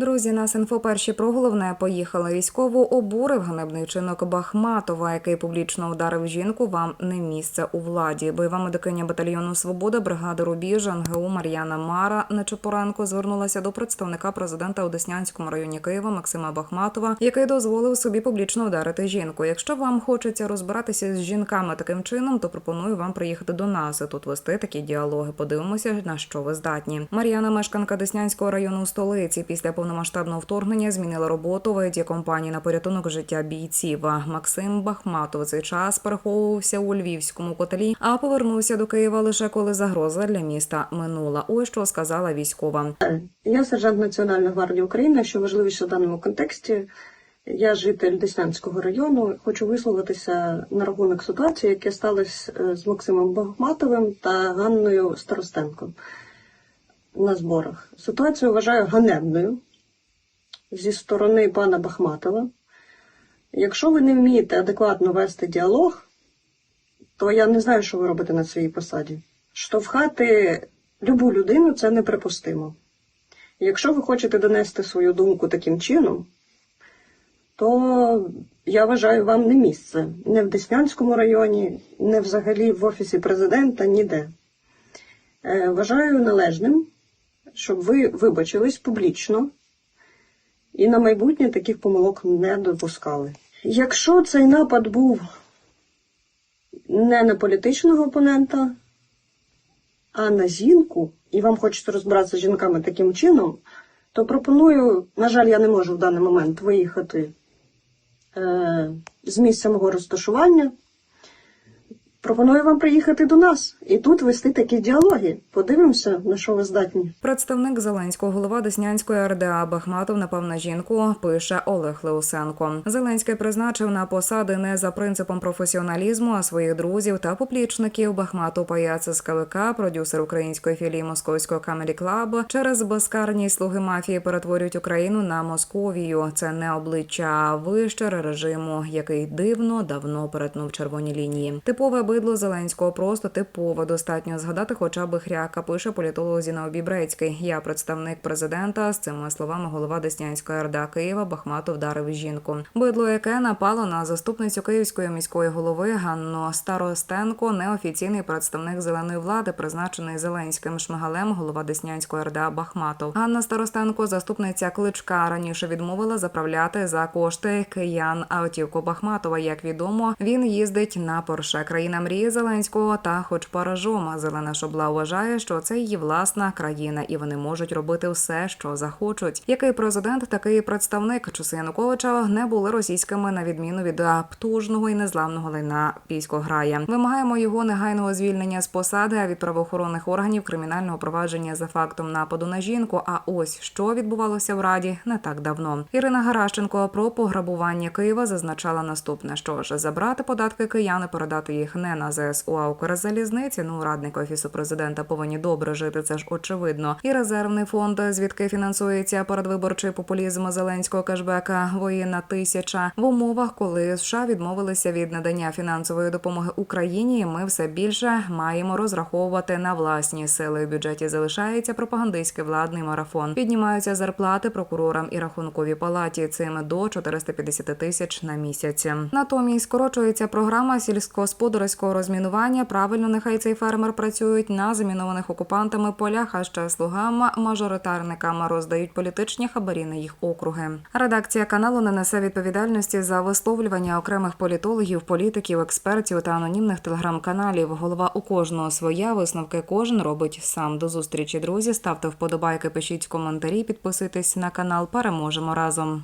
Друзі, нас інфо перші про головне поїхали. Військову обурив ганебний чинок Бахматова, який публічно вдарив жінку. Вам не місце у владі. Бойова медикиня батальйону Свобода бригади Рубіж НГУ Мар'яна Мара Нечопоренко звернулася до представника президента у Деснянському районі Києва Максима Бахматова, який дозволив собі публічно вдарити жінку. Якщо вам хочеться розбиратися з жінками таким чином, то пропоную вам приїхати до нас і тут вести такі діалоги. Подивимося, на що ви здатні. Мар'яна, мешканка Деснянського району столиці, після повномасштабного вторгнення змінила роботу в компанії на порятунок життя бійців. Максим Бахматов цей час переховувався у львівському котелі, а повернувся до Києва лише коли загроза для міста минула. Ось що сказала військова. Я сержант Національної гвардії України. Що важливіше в даному контексті, я житель Деснянського району. Хочу висловитися на рахунок ситуації, яка сталася е, з Максимом Бахматовим та Ганною Старостенко на зборах. Ситуацію вважаю ганебною зі сторони пана Бахматова. Якщо ви не вмієте адекватно вести діалог, то я не знаю, що ви робите на своїй посаді. Штовхати любу людину це неприпустимо. Якщо ви хочете донести свою думку таким чином, то я вважаю вам не місце. Не в Деснянському районі, не взагалі в Офісі президента, ніде. Е, Вважаю належним, щоб ви вибачились публічно і на майбутнє таких помилок не допускали. Якщо цей напад був не на політичного опонента, а на жінку, і вам хочеться розбиратися з жінками таким чином, то пропоную, на жаль, я не можу в даний момент виїхати е, з місця мого розташування. Пропоную вам приїхати до нас і тут вести такі діалоги. Подивимося, на що ви здатні. Представник Зеленського, голова Деснянської РДА Бахматов напав на жінку. Пише Олег Леусенко. Зеленський призначив на посади не за принципом професіоналізму, а своїх друзів та поплічників. Бахматов паяц з КВК, продюсер української філії Московського Камері Клаб, через безкарність слуги мафії перетворюють Україну на Московію. Це не обличчя а режиму, який дивно давно перетнув червоні лінії. Типове бидло Зеленського просто типове. Достатньо згадати, хоча б хряка пише політолог Зіна Обібрецький. Я представник президента. З цими словами голова Деснянської РДА Києва Бахматов вдарив жінку. Бидло, яке напало на заступницю київської міської голови Ганну Старостенко, неофіційний представник зеленої влади, призначений Зеленським Шмигалем, голова Деснянської РДА Бахматов. Ганна Старостенко, заступниця кличка, раніше відмовила заправляти за кошти киян автівку Бахматова. Як відомо, він їздить на Порше. Країна мрії Зеленського та хоч паражом. Зелена шобла вважає, що це її власна країна, і вони можуть робити все, що захочуть. Який президент, такий представник часи Януковича не були російськими на відміну від потужного і незламного лайна піськограя. Вимагаємо його негайного звільнення з посади, а від правоохоронних органів кримінального провадження за фактом нападу на жінку. А ось що відбувалося в раді не так давно. Ірина Гаращенко про пограбування Києва зазначала наступне: що ж забрати податки кияни, передати їх не на ЗСУ, а Укрзалізниці. Ну радник офісу президента повинні добре жити. Це ж очевидно. І резервний фонд, звідки фінансується передвиборчий популізм зеленського кешбека воєнна тисяча в умовах, коли США відмовилися від надання фінансової допомоги Україні. Ми все більше маємо розраховувати на власні сили. В бюджеті залишається пропагандистський владний марафон. Піднімаються зарплати прокурорам і рахунковій палаті. Цим до 450 тисяч на місяць. Натомість скорочується програма сільськогосподарського розмінування. Правильно, нехай цей фермер працюють на замінованих окупантами полях, а ще слугам мажоритарникам роздають політичні хабарі на їх округи. Редакція каналу не несе відповідальності за висловлювання окремих політологів, політиків, експертів та анонімних телеграм-каналів. Голова у кожного своя висновки кожен робить сам. До зустрічі, друзі. Ставте вподобайки, пишіть коментарі, підписуйтесь на канал. Переможемо разом.